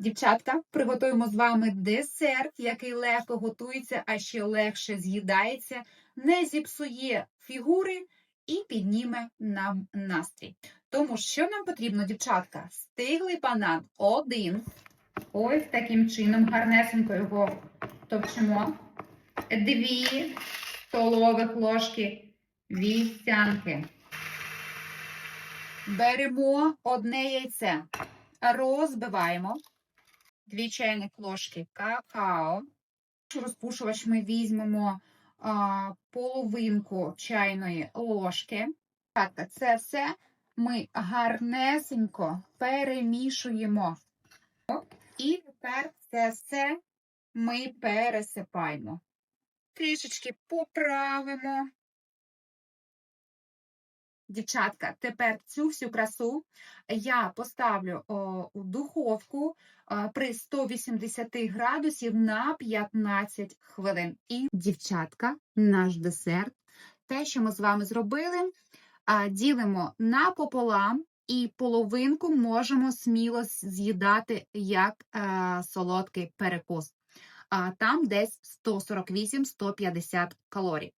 Дівчатка, приготуємо з вами десерт, який легко готується, а ще легше з'їдається, не зіпсує фігури і підніме нам настрій. Тому що нам потрібно, дівчатка, стиглий банан один. Ось таким чином гарнесенько його товчимо. Дві столових ложки вівсянки. Беремо одне яйце, розбиваємо. Дві чайних ложки какао. Розпушувач ми візьмемо а, половинку чайної ложки. Так, це все ми гарнесенько перемішуємо. І тепер це все ми пересипаємо. Трішечки поправимо. Дівчатка, тепер цю всю красу я поставлю у духовку при 180 градусів на 15 хвилин. І, дівчатка, наш десерт, те, що ми з вами зробили, ділимо напополам і половинку можемо сміло з'їдати як е, солодкий перекус. Там десь 148-150 калорій.